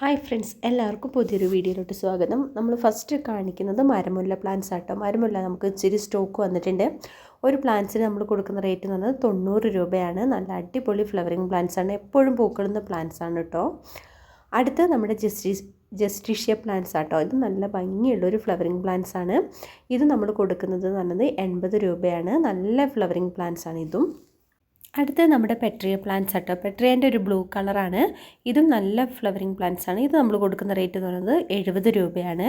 Hi friends എല്ലാവർക്കും പുതിയൊരു വീഡിയോയിലോട്ട് സ്വാഗതം. നമ്മൾ ഫസ്റ്റ് കാണിക്കുന്നത് മരമുല്ല പ്ലാന്റ്സ് ആട്ടോ. മരമുല്ല നമുക്ക് ഇച്ചിരി സ്റ്റോക്ക് വന്നിട്ടുണ്ട്. ഒരു പ്ലാന്റ്സിന് നമ്മൾ കൊടുക്കുന്ന റേറ്റ് എന്ന് പറഞ്ഞാൽ തൊണ്ണൂറ് രൂപയാണ്. നല്ല അടിപൊളി ഫ്ലവറിങ് പ്ലാന്റ്സ് ആണ്. എപ്പോഴും പൂക്കളുന്ന പ്ലാന്റ്സ് ആണ് കേട്ടോ അടുത്ത് നമ്മുടെ ജസ്റ്റിസ് ജസ്റ്റിഷ്യ പ്ലാന്റ്സ് ആട്ടോ. ഇത് നല്ല ഭംഗിയുള്ള ഒരു ഫ്ലവറിങ് പ്ലാന്റ്സ് ആണ്. ഇത് നമ്മൾ കൊടുക്കുന്നത് എന്ന് പറഞ്ഞത് എൺപത് രൂപയാണ്. നല്ല ഫ്ലവറിങ് പ്ലാന്റ്സ് ആണ് ഇതും. അടുത്തത് നമ്മുടെ പെട്രിയ പ്ലാന്റ്സ് ആട്ടോ. പെട്രിയേന്റെ ഒരു ബ്ലൂ കളറാണ് ഇതും നല്ല ഫ്ലവറിങ് പ്ലാന്റ്സ് ആണ്. ഇത് നമ്മൾ കൊടുക്കുന്ന റേറ്റ് എന്ന് പറയുന്നത് എഴുപത് രൂപയാണ്.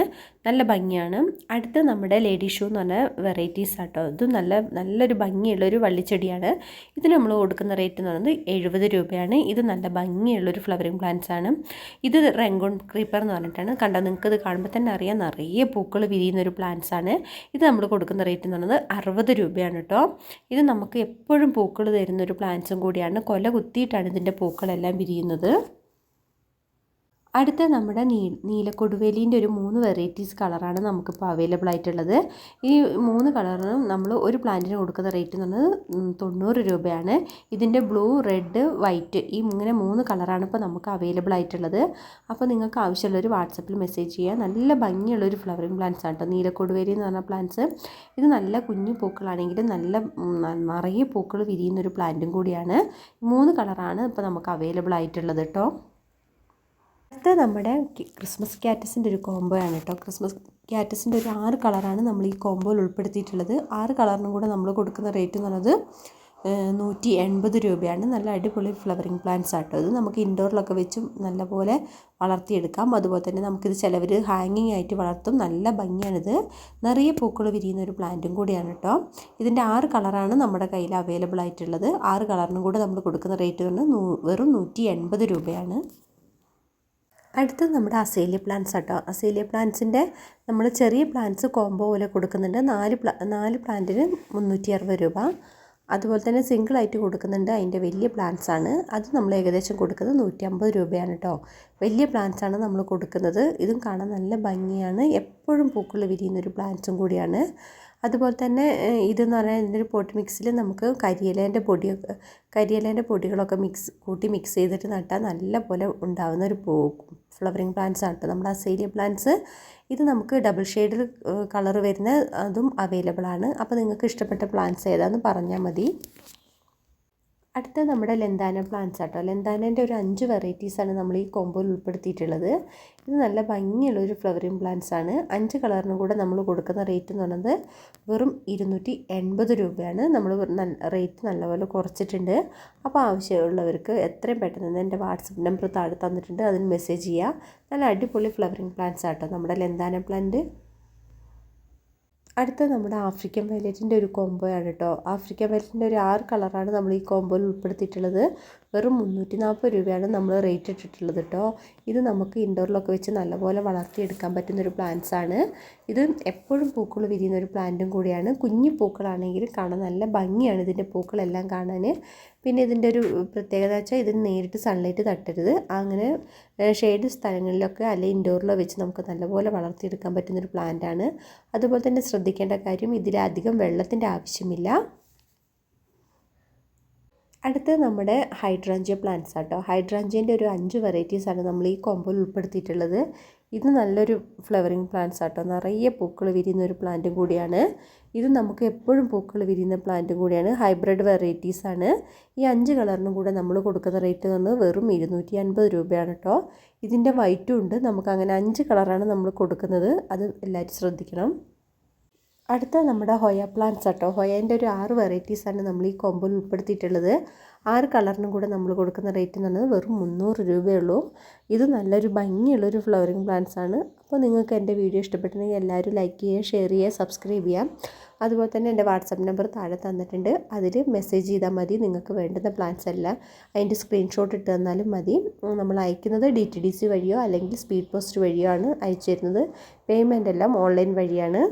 നല്ല ഭംഗിയാണ്. അടുത്ത നമ്മുടെ ലേഡി ഷൂ എന്ന് പറഞ്ഞ വെറൈറ്റീസ് ആട്ടോ. ഇതും നല്ല നല്ലൊരു ഭംഗിയുള്ളൊരു വള്ളിച്ചെടിയാണ്. ഇതിന് നമ്മൾ കൊടുക്കുന്ന റേറ്റ് എന്ന് പറയുന്നത് എഴുപത് രൂപയാണ്. ഇത് നല്ല ഭംഗിയുള്ളൊരു ഫ്ലവറിങ് പ്ലാന്റ്സ് ആണ്. ഇത് റെങ്കോൺ ക്രീപ്പർ എന്ന് പറഞ്ഞിട്ടാണ്. കണ്ടാൽ നിങ്ങൾക്ക് ഇത് കാണുമ്പോൾ തന്നെ അറിയാം. നിറയെ പൂക്കൾ വിരിയുന്ന ഒരു പ്ലാന്റ്സ് ആണ്. ഇത് നമ്മൾ കൊടുക്കുന്ന റേറ്റ് എന്ന് പറയുന്നത് അറുപത് രൂപയാണ് കേട്ടോ. ഇത് നമുക്ക് എപ്പോഴും പൂക്കൾ തരുന്ന ഒരു പ്ലാന്റ്സും കൂടിയാണ്. കൊല കുത്തിയിട്ടാണ് ഇതിന്റെ പൂക്കളെല്ലാം വിരിയുന്നത്. അടുത്ത നമ്മുടെ നീ നീലക്കൊടുവേലീന്റെ ഒരു മൂന്ന് വെറൈറ്റീസ് കളറാണ് നമുക്കിപ്പോൾ അവൈലബിൾ ആയിട്ടുള്ളത്. ഈ മൂന്ന് കളറിനും നമ്മൾ ഒരു പ്ലാന്റിന് കൊടുക്കുന്ന റേറ്റ് എന്ന് പറഞ്ഞത് തൊണ്ണൂറ് രൂപയാണ്. ഇതിന്റെ ബ്ലൂ റെഡ് വൈറ്റ് ഈ ഇങ്ങനെ മൂന്ന് കളറാണ് ഇപ്പോൾ നമുക്ക് അവൈലബിൾ ആയിട്ടുള്ളത്. അപ്പോൾ നിങ്ങൾക്ക് ആവശ്യമുള്ളൊരു വാട്സപ്പിൽ മെസ്സേജ് ചെയ്യുക. നല്ല ഭംഗിയുള്ളൊരു ഫ്ലവറിങ് പ്ലാന്റ്സ് ആണ് കേട്ടോ. നീലക്കൊടുവേലി എന്ന് പറഞ്ഞ പ്ലാന്റ്സ്. ഇത് നല്ല കുഞ്ഞു പൂക്കളാണെങ്കിലും നല്ല നിറയെ പൂക്കൾ വിരിയുന്ന ഒരു പ്ലാന്റും കൂടിയാണ്. മൂന്ന് കളറാണ് ഇപ്പോൾ നമുക്ക് അവൈലബിൾ ആയിട്ടുള്ളത് കേട്ടോ. അടുത്ത നമ്മുടെ ക്രിസ്മസ് ക്യാറ്റസിന്റെ ഒരു കോംബോ ആണ് കേട്ടോ ക്രിസ്മസ് ക്യാറ്റസിന്റെ ഒരു ആറ് കളറാണ് നമ്മൾ ഈ കോംബോയിൽ ഉൾപ്പെടുത്തിയിട്ടുള്ളത്. ആറ് കളറിനും കൂടെ നമ്മൾ കൊടുക്കുന്ന റേറ്റ് എന്ന് പറയുന്നത് നൂറ്റി എൺപത് രൂപയാണ്. നല്ല അടിപൊളി ഫ്ലവറിങ് പ്ലാന്റ്സ് ആട്ടോ. ഇത് നമുക്ക് ഇൻഡോറിലൊക്കെ വെച്ചും നല്ലപോലെ വളർത്തിയെടുക്കാം. അതുപോലെ തന്നെ നമുക്കിത് ചിലവർ ഹാങ്ങിങ് ആയിട്ട് വളർത്തും. നല്ല ഭംഗിയാണിത്. നിറയെ പൂക്കൾ വിരിയുന്ന ഒരു പ്ലാന്റും കൂടിയാണ് കേട്ടോ ഇതിന്റെ ആറ് കളറാണ് നമ്മുടെ കയ്യിൽ അവൈലബിൾ ആയിട്ടുള്ളത്. ആറ് കളറിനും കൂടെ നമ്മൾ കൊടുക്കുന്ന റേറ്റ് കൊണ്ട് വെറും നൂറ്റി രൂപയാണ്. അടുത്തത് നമ്മുടെ അസേലിയ പ്ലാന്റ്സ് ആട്ടോ. അസേലിയ പ്ലാന്റ്സിന്റെ നമ്മൾ ചെറിയ പ്ലാന്റ്സ് കോംബോ പോലെ കൊടുക്കുന്നുണ്ട്. നാല് പ്ലാ നാല് പ്ലാന്റിന് മുന്നൂറ്റി അറുപത് രൂപ. അതുപോലെ തന്നെ സിംഗിളായിട്ട് കൊടുക്കുന്നുണ്ട്. അതിന്റെ വലിയ പ്ലാന്റ്സ് ആണ്. അത് നമ്മൾ ഏകദേശം കൊടുക്കുന്നത് നൂറ്റി അമ്പത് രൂപയാണ് കേട്ടോ വലിയ പ്ലാന്റ്സ് ആണ് നമ്മൾ കൊടുക്കുന്നത്. ഇതും കാണാൻ നല്ല ഭംഗിയാണ്. എപ്പോഴും പൂക്കൾ വിരിയുന്നൊരു പ്ലാന്റ്സും കൂടിയാണ്. അതുപോലെ തന്നെ ഇതെന്ന് പറയുന്ന ഒരു പൊട്ടി മിക്സിൽ നമുക്ക് കരിയിലേന്റെ പൊടിയൊക്കെ കരിയിലേന്റെ പൊടികളൊക്കെ മിക്സ് കൂട്ടി മിക്സ് ചെയ്തിട്ട് നട്ടാൽ നല്ല പോലെ ഉണ്ടാകുന്ന ഒരു പൂ ഫ്ലവറിങ് പ്ലാന്റ്സ് ആണ് നമ്മുടെ അസേലിയ പ്ലാന്റ്സ് ഇത് നമുക്ക് ഡബിൾ ഷെയ്ഡിൽ കളർ വരുന്ന അതും അവൈലബിൾ ആണ്. അപ്പോൾ നിങ്ങൾക്ക് ഇഷ്ടപ്പെട്ട പ്ലാന്റ്സ് ഏതാണെന്ന് പറഞ്ഞാൽ മതി. അടുത്ത നമ്മുടെ ലെന്താന പ്ലാന്റ്സ് ആട്ടോ. ലെന്താനേന്റെ ഒരു അഞ്ച് വെറൈറ്റീസാണ് നമ്മൾ ഈ കോമ്പോയിൽ ഉൾപ്പെടുത്തിയിട്ടുള്ളത്. ഇത് നല്ല ഭംഗിയുള്ള ഒരു ഫ്ലവറിങ് പ്ലാന്റ്സ് ആണ്. അഞ്ച് കളറിനും കൂടെ നമ്മൾ കൊടുക്കുന്ന റേറ്റ് എന്ന് പറയുന്നത് വെറും ഇരുന്നൂറ്റി എൺപത് രൂപയാണ്. നമ്മൾ റേറ്റ് നല്ലപോലെ കുറച്ചിട്ടുണ്ട്. അപ്പോൾ ആവശ്യമുള്ളവർക്ക് എത്രയും പെട്ടെന്ന് എന്റെ വാട്സപ്പ് നമ്പർ താഴെ തന്നിട്ടുണ്ട്. അതിന് മെസ്സേജ് ചെയ്യുക നല്ല അടിപൊളി ഫ്ലവറിങ് പ്ലാന്റ്സ് ആട്ടോ നമ്മുടെ ലെന്താന പ്ലാന്റ് അടുത്ത നമ്മുടെ ആഫ്രിക്കൻ വയലറ്റിന്റെ ഒരു കോംബോയാണ് കേട്ടോ. ആഫ്രിക്കൻ വയലറ്റിന്റെ ഒരു ആറ് കളറാണ് നമ്മൾ ഈ കോംബോയിൽ ഉൾപ്പെടുത്തിയിട്ടുള്ളത്. വെറും മുന്നൂറ്റി നാൽപ്പത് രൂപയാണ് നമ്മൾ റേറ്റ് ഇട്ടിട്ടുള്ളത് കേട്ടോ. ഇത് നമുക്ക് ഇൻഡോറിലൊക്കെ വെച്ച് നല്ലപോലെ വളർത്തിയെടുക്കാൻ പറ്റുന്നൊരു പ്ലാന്റ്സ് ആണ്. ഇത് എപ്പോഴും പൂക്കൾ വിരിയുന്ന ഒരു പ്ലാന്റും കൂടിയാണ്. കുഞ്ഞു പൂക്കളാണെങ്കിൽ കാണാൻ നല്ല ഭംഗിയാണ് ഇതിന്റെ പൂക്കളെല്ലാം കാണാൻ. പിന്നെ ഇതിന്റെ ഒരു പ്രത്യേകത വെച്ചാൽ ഇതിന് നേരിട്ട് സൺലൈറ്റ് തട്ടരുത്. അങ്ങനെ ഷെയ്ഡ് സ്ഥലങ്ങളിലൊക്കെ അല്ലെങ്കിൽ ഇൻഡോറിലോ വെച്ച് നമുക്ക് നല്ലപോലെ വളർത്തിയെടുക്കാൻ പറ്റുന്നൊരു പ്ലാന്റാണ് അതുപോലെ തന്നെ ശ്രദ്ധിക്കേണ്ട കാര്യം ഇതിലധികം വെള്ളത്തിന്റെ ആവശ്യമില്ല. അടുത്ത് നമ്മുടെ ഹൈഡ്രാഞ്ചിയ പ്ലാന്റ്സ് ആട്ടോ. ഹൈഡ്രാഞ്ചിയന്റെ ഒരു അഞ്ച് വെറൈറ്റീസാണ് നമ്മൾ ഈ കോമ്പോയിൽ ഉൾപ്പെടുത്തിയിട്ടുള്ളത്. ഇത് നല്ലൊരു ഫ്ലവറിങ് പ്ലാന്റ്സ് ആട്ടോ. നിറയെ പൂക്കൾ വിരിയുന്ന ഒരു പ്ലാന്റും കൂടിയാണ്. ഇത് നമുക്ക് എപ്പോഴും പൂക്കൾ വിരിയുന്ന പ്ലാന്റും കൂടിയാണ്. ഹൈബ്രിഡ് വെറൈറ്റീസ് ആണ്. ഈ അഞ്ച് കളറിനും കൂടെ നമ്മൾ കൊടുക്കുന്ന റേറ്റ് എന്ന് വെറും ഇരുന്നൂറ്റി അൻപത് രൂപയാണ് കേട്ടോ ഇതിന്റെ വൈറ്റും ഉണ്ട്. നമുക്ക് അങ്ങനെ അഞ്ച് കളറാണ് നമ്മൾ കൊടുക്കുന്നത്. അത് എല്ലാവരും ശ്രദ്ധിക്കണം. അടുത്ത നമ്മുടെ ഹൊയ പ്ലാന്റ്സ് ആട്ടോ. ഹൊയേന്റെ ഒരു ആറ് വെറൈറ്റീസാണ് നമ്മൾ ഈ കോമ്പോയിൽ ഉൾപ്പെടുത്തിയിട്ടുള്ളത്. ആറ് കളറിനും കൂടെ നമ്മൾ കൊടുക്കുന്ന റേറ്റ് എന്ന് പറയുന്നത് വെറും മുന്നൂറ് രൂപയുള്ളൂ. ഇത് നല്ലൊരു ഭംഗിയുള്ളൊരു ഫ്ലവറിങ് പ്ലാന്റ്സ് ആണ്. അപ്പോൾ നിങ്ങൾക്ക് എന്റെ വീഡിയോ ഇഷ്ടപ്പെട്ടിട്ടുണ്ടെങ്കിൽ എല്ലാവരും ലൈക്ക് ചെയ്യുക ഷെയർ ചെയ്യുക സബ്സ്ക്രൈബ് ചെയ്യാം അതുപോലെ തന്നെ എന്റെ വാട്സപ്പ് നമ്പർ താഴെ തന്നിട്ടുണ്ട്. അതിൽ മെസ്സേജ് ചെയ്താൽ മതി. നിങ്ങൾക്ക് വേണ്ടുന്ന പ്ലാന്റ്സ് എല്ലാം അതിന്റെ സ്ക്രീൻഷോട്ട് ഇട്ട് തന്നാലും മതി. നമ്മൾ അയക്കുന്നത് ഡി ടി ഡി സി വഴിയോ അല്ലെങ്കിൽ സ്പീഡ് പോസ്റ്റ് വഴിയോ ആണ് അയച്ചു തരുന്നത്. പേയ്മെന്റ് എല്ലാം ഓൺലൈൻ വഴിയാണ്.